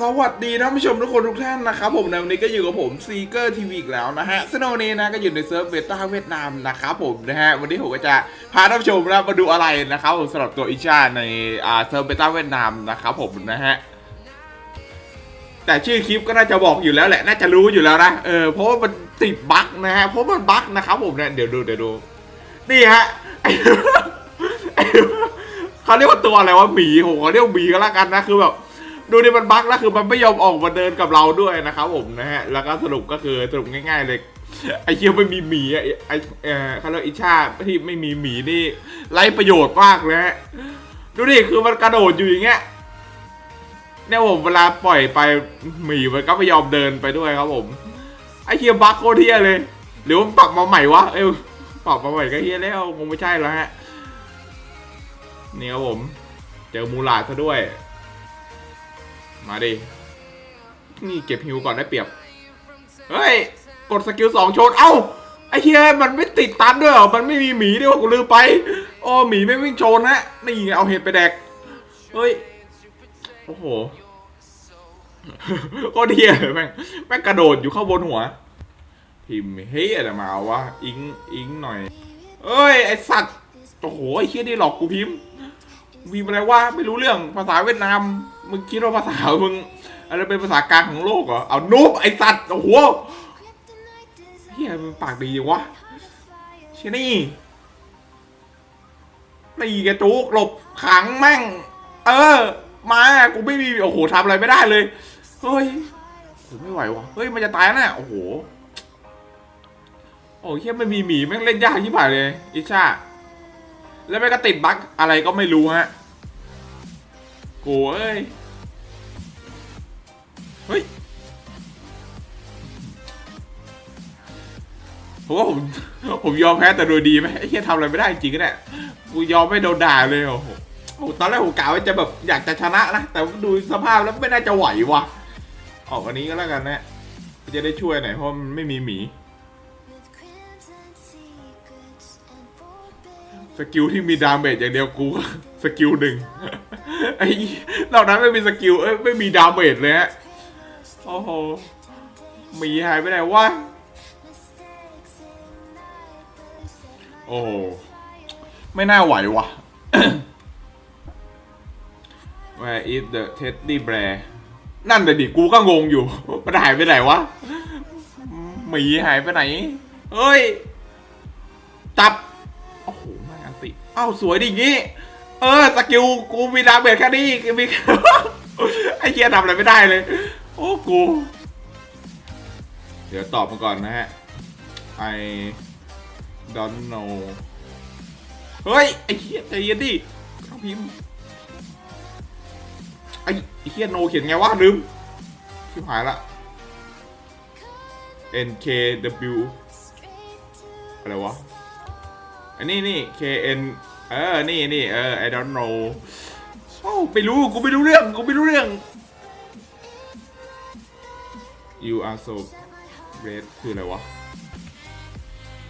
สวัสดีท่านผู้ชมทุกคนทุกท่านนะครับผมในวันนี้ก็อยู่กับผมซีเกอร์ทีวีอีกแล้วนะฮะซึ่งในวันนี้นะก็อยู่ในเซิร์ฟเวต้าเวียดนามนะครับผมนะฮะวันนี้ผมก็จะพาท่านผู้ชมนะมาดูอะไรนะครับผมสำหรับตัวอิชาในอ่าเซิร์ฟเวต้าเวียดนามนะครับผมนะฮะแต่ชื่อคลิปก็น่าจะบอกอยู่แล้วแหละน่าจะรู้อยู่แล้วนะเออเพราะว่ามันติดบั๊กนะฮะเพราะมันบั๊กนะครับผมเนี่ยเดี๋ยวดูเดี๋ยวดูนี่ฮะเขาเรียกว่าตัวอะไรวะหมีผมขอเรียกหมีก็แล้วกันนะคือแบบ ดูดิมันบั๊กแล้วคือมันไม่ยอมออกมาเดินกับเราด้วยนะครับผมนะฮะแล้วก็สรุปก็คือสรุปง่าย ๆ เลยไอ้เคียวไม่มีหมีไอ้ไอเออเขาเรียกอิชาที่ไม่มีหมีนี่ไรประโยชน์มากเลยฮะดูดิคือมันกระโดดอยู่อย่างเงี้ยเนี่ยผมเวลาปล่อยไปหมีมันก็ไม่ยอมเดินไปด้วยครับผม ไอ้เคียวบั๊กโคตรเทียเลย หรือว่าปรับมาใหม่วะเอ้ยปรับมาใหม่ก็เฮียแล้วคงไม่ใช่แล้วฮะนี่ครับผม เจอมูลาดซะด้วย มาดิ นี่เก็บฮิวก่อนได้เปรียบ เฮ้ย กดสกิลสองโชน เอ้า ไอ้เฮียมันไม่ติดตันด้วยเหรอ มันไม่มีหมีด้วยวกูลืมไปโอ้หมีไม่วิ่งโชนนะ นี่ไงเอาเห็ดไปแดก เฮ้ย โอ้โหก็เดียแม่งแม่งกระโดดอยู่ข้างบนหัว พิมเฮ้ยอะไรมาวะ อิงอิงหน่อย เอ้ย ไอสัตว์ โอ้โห ไอ้เฮียนี่หลอกกูพิมพ์มีอะไรว่าไม่รู้เรื่องภาษาเวียดนาม มึงคิดว่าภาษามึงอะไรเป็นภาษากลางของโลกเหรอ เอานูบไอสัตว์ โอ้โหเฮียมึงปากดีจังวะเชี่ยนี่นี่แกจุกหลบขังแม่ง เออ มา กูไม่มี โอ้โหทำอะไรไม่ได้เลย เฮ้ยกูไม่ไหววะเฮ้ย มันจะตายแนะโอ้โห โอ้เฮียมันมีหมีแม่งเล่นยากที่ผ่านเลย อิชาแล้วแม่งก็ติดบั๊กอะไรก็ไม่รู้ฮะ กูเอ้ย เฮ้ยผมว่าผมผมยอมแพ้แต่โดยดีไหมไอ้เหี้ยทำอะไรไม่ได้จริงๆก็ได้กูยอมไม่โดนด่าเลยโอ้โหโอ้โหตอนแรกผมกะว่าจะแบบอยากจะชนะนะแต่ดูสภาพแล้วไม่น่าจะไหวว่ะออกอันนี้ก็แล้วกันนะจะได้ช่วยหน่อยเพราะมันไม่มีหมี สกิลที่มีดาเมจอย่างเดียวกูสกิลหนึ่งไอ้นอกนั้นไม่มีสกิลเอ้ยไม่มีดาเมจเลยฮะโอ้โหมีหายไปไหนวะโอ้ไม่น่าไหววะ Where is the teddy bear นั่นแต่ดิกูก็งงอยู่มันหายไปไหนวะหมีหายไปไหน เฮ้ย จับ เอ้าสวยดิงี้ เออสกิลกูมีดาเมจแค่นี้มีไอ้เหี้ยทำอะไรไม่ได้เลย โอ้กู เดี๋ยวตอบมาก่อนนะฮะ I don't know เฮ้ย ไอ้เหี้ยใจเย็นดิต้องพิมพ์ไอ้ไอ้เหี้ยโนเขียนไงวะลืมชิบหายละ NKW อะไรวะ อันนี้นี่ KN เออ นี่นี่เออ I don't know โอ้ไม่รู้ กูไม่รู้เรื่อง กูไม่รู้เรื่อง You are so red คืออะไรวะ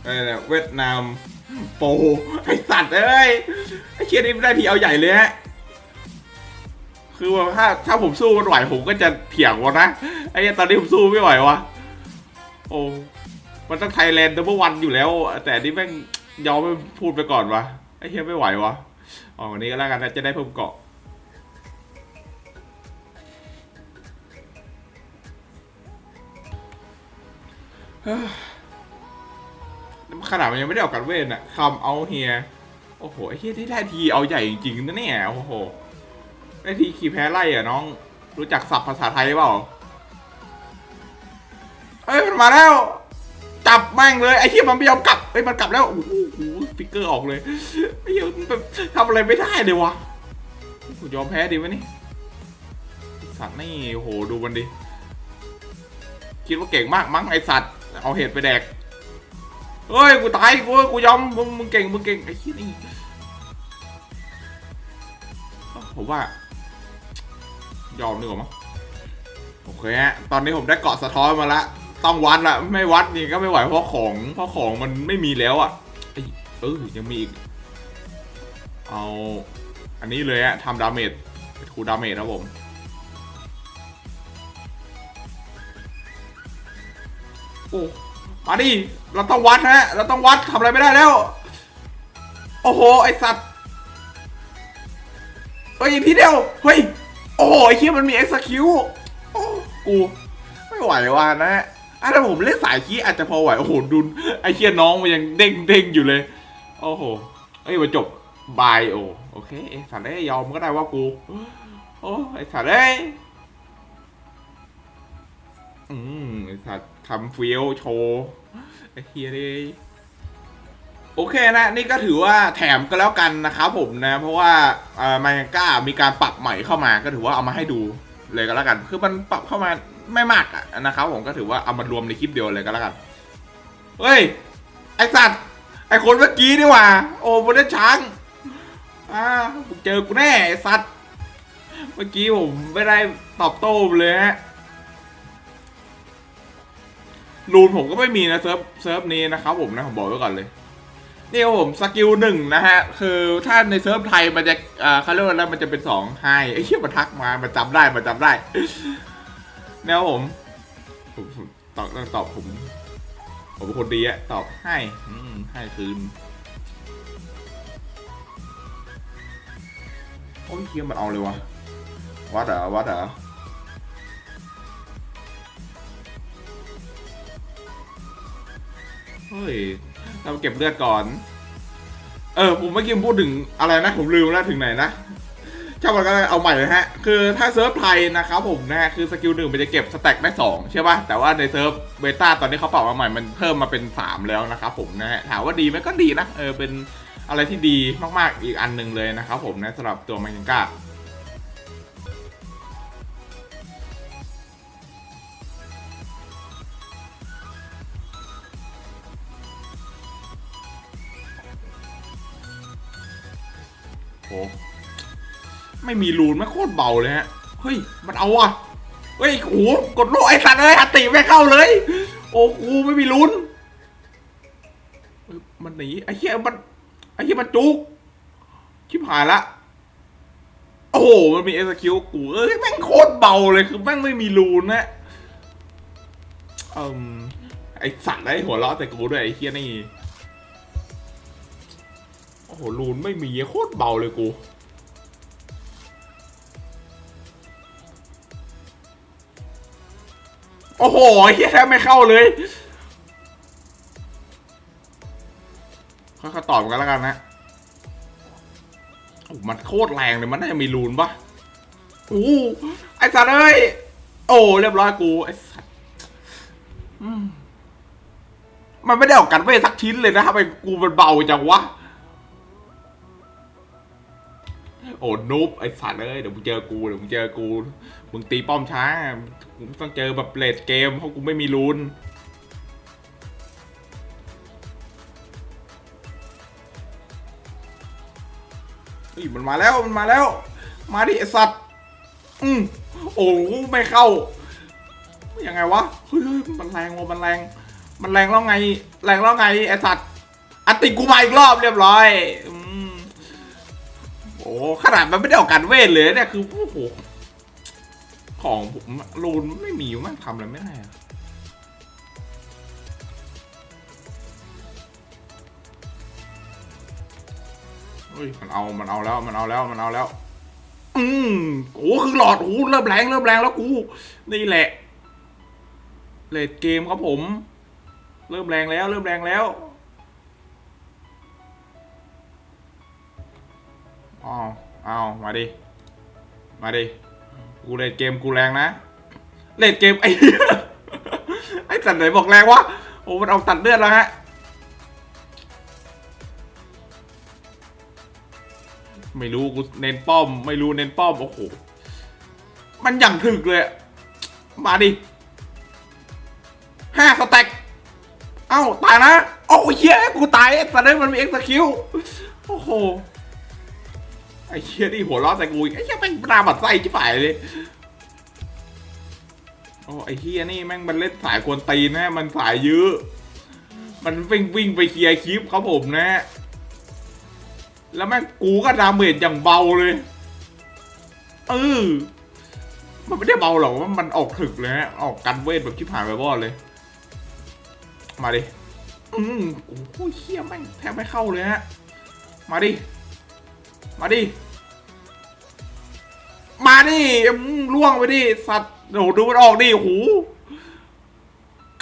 เออเวียดนามโปไอสัตว์เอ้ย ไอเชียนี่ไม่ได้ทีเอาใหญ่เลยฮะ คือว่าถ้าถ้าผมสู้มันไหวผมก็จะเถียงวะนะ ไอ้เหี้ยตอนนี้ผมสู้ไม่ไหววะ โอ้ มันต้องไทยแลนด์ดับเบิลวันอยู่แล้ว แต่นี่แม่ง ยอมไม่พูดไปก่อนวะไอ้เฮียไม่ไหววะอ๋อวันนี้ก็แล้วกันนะจะได้เพิ่มเกาะขนาดมันยังไม่ได้ออกกันเว้นอะคำเอาเฮียโอ้โหไอ้เฮียที่ได้ทีเอาใหญ่จริงๆนะเนี่ยโอ้โหได้ทีขี่แพ้ไล่อะน้อง รู้จักศัพท์ภาษาไทยเปล่าเฮ้ยมันมาแล้ว จับแม่งเลยไอ้เหี้ยมันไม่ยอมกลับเฮ้ยมันกลับแล้วโอ้โหฟิกเกอร์ออกเลยไอ้เหี้ยมันแบบทำอะไรไม่ได้เลยวะกูยอมแพ้ดีวะนี่สัตว์นี่โอ้โหดูมันดิคิดว่าเก่งมากมั้งไอสัตว์เอาเห็ดไปแดกเฮ้ยกูตายกูกูยอมมึงมึงเก่งมึงเก่งไอ้เหี้ยนี่ผมว่ายอมดีกว่ามั้งโอเคฮะตอนนี้ผมได้เกาะสะท้อนมาละ ต้องวัดละไม่วัดนี่ก็ไม่ไหวเพราะของเพราะของมันไม่มีแล้วอะเออยังมีอีก เอาอันนี้เลยอะทำดาเมจทูดาเมจครับผมโอ้มาดิเราต้องวัดฮะ เราต้องวัดทำอะไรไม่ได้แล้ว โอ้โห ไอสัตว์เฮ้ยพี่เดียว เฮ้ย โอ้โหไอเคียมันมีเอ็กซ์คิวกู ไม่ไหวว่ะนะฮะ อะถ้าผมเล่นสายคีอาจจะพอไหวโอ้โหดุนไอ้เคียน้องมันยังเด้งเด้งอยู่เลย โอ้โหเอ้ยมาจบบายโอโอเคไอ้สัตว์เอ้ยยอมก็ได้ว่ากูโอ้ไอ้สัตว์เอ้ยอืมไอ้สัตว์ทำเฟี้ยวโชว์ไอ้เฮียเลยโอเคนะนี่ก็ถือว่าแถมก็แล้วกันนะครับผมนะ เพราะว่าเอ่อมายังก้ามีการปรับใหม่เข้ามาก็ถือว่าเอามาให้ดูเลยก็แล้วกัน คือมันปรับเข้ามา ไม่มากอะนะครับผมก็ถือว่าเอามารวมในคลิปเดียวเลยก็แล้วกันเฮ้ย ไอสัตว์ไอคนเมื่อกี้นี่ว่า โอ้บนช้างอ่าเจอกูแน่ไอสัตว์เมื่อกี้ผมไม่ได้ตอบโต้เลยฮะรูนผมก็ไม่มีนะเซิร์ฟเซิร์ฟนี้นะครับผมนะผมบอกไว้ก่อนเลยนี่ครับผมสกิลหนึ่งนะฮะคือถ้าในเซิร์ฟไทยมันจะอ่าเขาเรียกว่าอะไรมันจะเป็นสองไฮไอ้เหี้ยมันทักมามันจำได้มันจำได้ แนวผมผมผมตอบต้องตอบผม ผมเป็นคนดีอะตอบให้อืมให้คืนโอ้ยเฮียมันเอาเลยวะวัดเหรอวัดเหรอเฮ้ยเราเก็บเลือดก่อน เออ ผมเมื่อกี้พูดถึงอะไรนะ ผมลืมแล้วถึงไหนนะ ช่างมันก็เอาใหม่เลยฮะ คือถ้าเซิร์ฟไทยนะครับผมนะฮะ คือสกิลหนึ่งมันจะเก็บสแต็กได้สองใช่ป่ะ แต่ว่าในเซิร์ฟเบต้าตอนนี้เขาปรับมาใหม่ มันเพิ่มมาเป็นสามแล้วนะครับผมนะฮะ ถามว่าดีไหมก็ดีนะ เออ เป็นอะไรที่ดีมากๆ อีกอันหนึ่งเลยนะครับผมนะสำหรับตัวแมงกาโอ้ ไม่มีรูนไม่โคตรเบาเลยฮะ เฮ้ย มันเอาว่ะ เฮ้ยโอ้โหกดโลไอ้สัตว์เลยอติไม่เข้าเลย โอ้กูไม่มีรูนมันหนีไอ้เหี้ยมันไอ้เหี้ยมันจุกชิบหายละ โอ้โหมันมีเอสคิวกูเอ้ยแม่งโคตรเบาเลยคือแม่งไม่มีรูนนะเอืมไอสัตว์ไอ้หัวเราะแต่กูด้วยไอ้เหี้ยนี่ โอ้โหรูนไม่มีโคตรเบาเลยกู โอ้โหเฮียแทบไม่เข้าเลยค่อยๆตอบกันแล้วกันนะมันโคตรแรงเลยมันน่าจะมีรูนปะโอ้ไอสัตว์เอ้ย โอ้ เรียบร้อยกู ไอสัตว์มันไม่ได้ออกกันเว้ยสักชิ้นเลยนะทำไมกูมันเบาจังวะ โอ้นุบไอสัตว์เอ้ยเดี๋ยวมึงเจอกูเดี๋ยวมึงเจอกูมึงตีป้อมช้ามึงต้องเจอแบบเลดเกมเพราะกูไม่มีรูนเฮ้ยมันมาแล้วมันมาแล้ว มาดิไอสัตว์อืมโอ้ไม่เข้ายังไงวะเฮ้ยมันแรงว่ะมันแรง มันแรงแล้วไง แรงแล้วไงไอสัตว์อันติกูมาอีกรอบเรียบร้อยอื โอ้ขนาดมันไม่ได้ออกการเวทเลยเนี่ยคือโอ้โหของผมรูนไม่มีมันทำอะไรไม่ได้อะเฮ้ยมันเอามันเอาแล้วมันเอาแล้วมันเอาแล้ว อืมโอ้คือหลอดโอ้เริ่มแรงเริ่มแรงแล้วกูนี่แหละเลดเกมครับผม เริ่มแรงแล้ว เริ่มแรงแล้ว อ้าวอ้าวมาดิ มาดิ กูเลดเกมกูแรงนะ เลดเกมไอ้ไอ้สัตว์ไหนบอกแรงวะ โอ้มันเอาตัดเลือดแล้วฮะ ไม่รู้กูเน้นป้อม ไม่รู้เน้นป้อม โอ้โห มันอย่างถึกเลย มาดิห้าสแต็กเอ้า ตายนะ โอ้ยเหี้กูตายไอ้สัตว์เลยมันมีเอ็กซ์คิว โอ้โห ไอ้เชี่ยนี่หัวเร้อนแต่กูอีกไอ้เชี่ยแม่งหน้าบัดไส้ชิบหายเลยโอ้ไอ้เชี่ยนี่แม่งมันเล่นสายกวนตีนนะมันสายยื้อมันวิ่งวิ่งไปเคลียร์คลิปครับผมนะ แล้วแม่งกูก็ดาเมจอย่างเบาเลยเออมันไม่ได้เบาหรอกว่ามันออกถึกเลยฮะออกกันเวทแบบชิบหายไปบอดเลย มาดิอืมโอ้โหเฮี้ยแม่งแทบไม่เข้าเลยฮะมาดิ มาดิ มาดิล่วงไปดิ สัตว์โอ้โหดูมันออกดิโอ้โห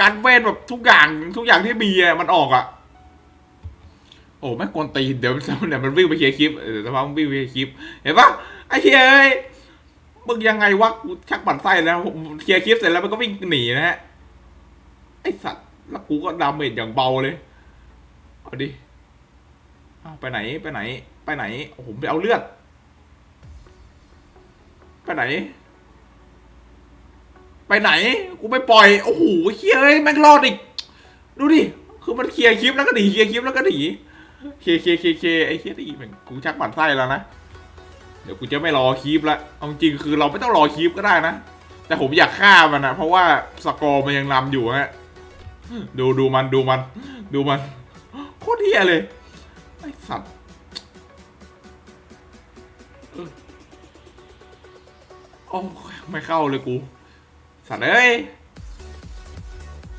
การเวทแบบทุกอย่างทุกอย่างที่มีอะมันออกอะโอ้ไม่กวนตีเดี๋ยวมันเดี๋ยวมันวิ่งไปเคลียร์คลิปเดี๋ยวสักพักมันวิ่งไปเคลียร์คลิป เห็นปะไอ้เฮียเอ้ยมึงยังไงวะกูชักปั่นไส้แล้วเคลียร์คลิปเสร็จแล้วมันก็วิ่งหนีนะฮะไอสัตว์แล้วกูก็ดาเมจอย่างเบาเลย เอาดิไปไหนไปไหน ไปไหนโอ้โหไปเอาเลือด ไปไหน ไปไหน กูไม่ปล่อย โอ้โหเฮียเอ้ยแม่งรอดอีก ดูดิ คือมันเคลียร์คลิปแล้วก็หนี เคลียร์คลิปแล้วก็หนี เคลียร์เคลียร์เคลียร์เคลียร์ไอ้เฮียนี่แม่งกูชักปั่นไส้แล้วนะ เดี๋ยวกูจะไม่รอคลิปละเอาจริงคือเราไม่ต้องรอคลิปก็ได้นะ แต่ผมอยากฆ่ามันนะเพราะว่าสกอร์มันยังนำอยู่ฮะ ดูดูมันดูมัน ดูมัน โคตรเฮียเลย ไอสัตว์ โอ้ไม่เข้าเลยกูสัตว์เอ้ย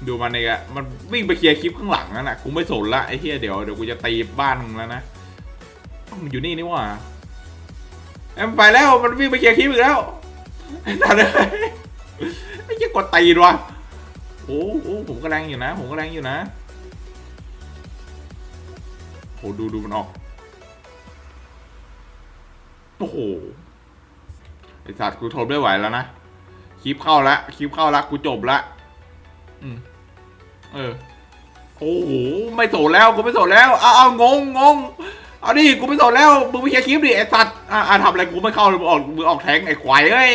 ดูมันเองอะมันวิ่งไปเคลียร์คลิปข้างหลังนั่นแหละกูไม่สนละไอ้เฮียเดี๋ยวเดี๋ยวกูจะตีบ้านมึงแล้วนะมันอยู่นี่นี่ว่าเอ้ยมันไปแล้วมันวิ่งไปเคลียร์คลิปอีกแล้วไอ้สัตว์เอ้ยไอ้เหี้ยกดตีนวะโอ้โหผมก็แรงอยู่นะ ผมก็แรงอยู่นะโหดูดูมันออกโอ้โห ไอสัตว์กูทนไม่ไหวแล้วนะคลิปเข้าละคลิปเข้าละกูจบละอืมเออโอ้โหไม่โสดแล้วกูไม่โสดแล้วเอาเอางงงงเอาดิกูไม่โสดแล้วมึงไปเคลียร์คลิปดิไอสัตว์อะอะทำอะไรกูไม่เข้ามึงออกมึงออกแทงไอ้ควายเอ้ย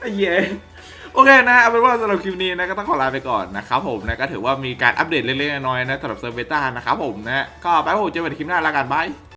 ไอ้เหี้โอเคนะเอาเป็นว่าสำหรับคลิปนี้นะก็ต้องขอลาไปก่อนนะครับผมนะก็ถือว่ามีการอัปเดตเล็กๆน้อยๆนะสำหรับเซอร์เวต้านะครับผมนะก็ไปพบเจอกันในคลิปหน้าล้วกันบาย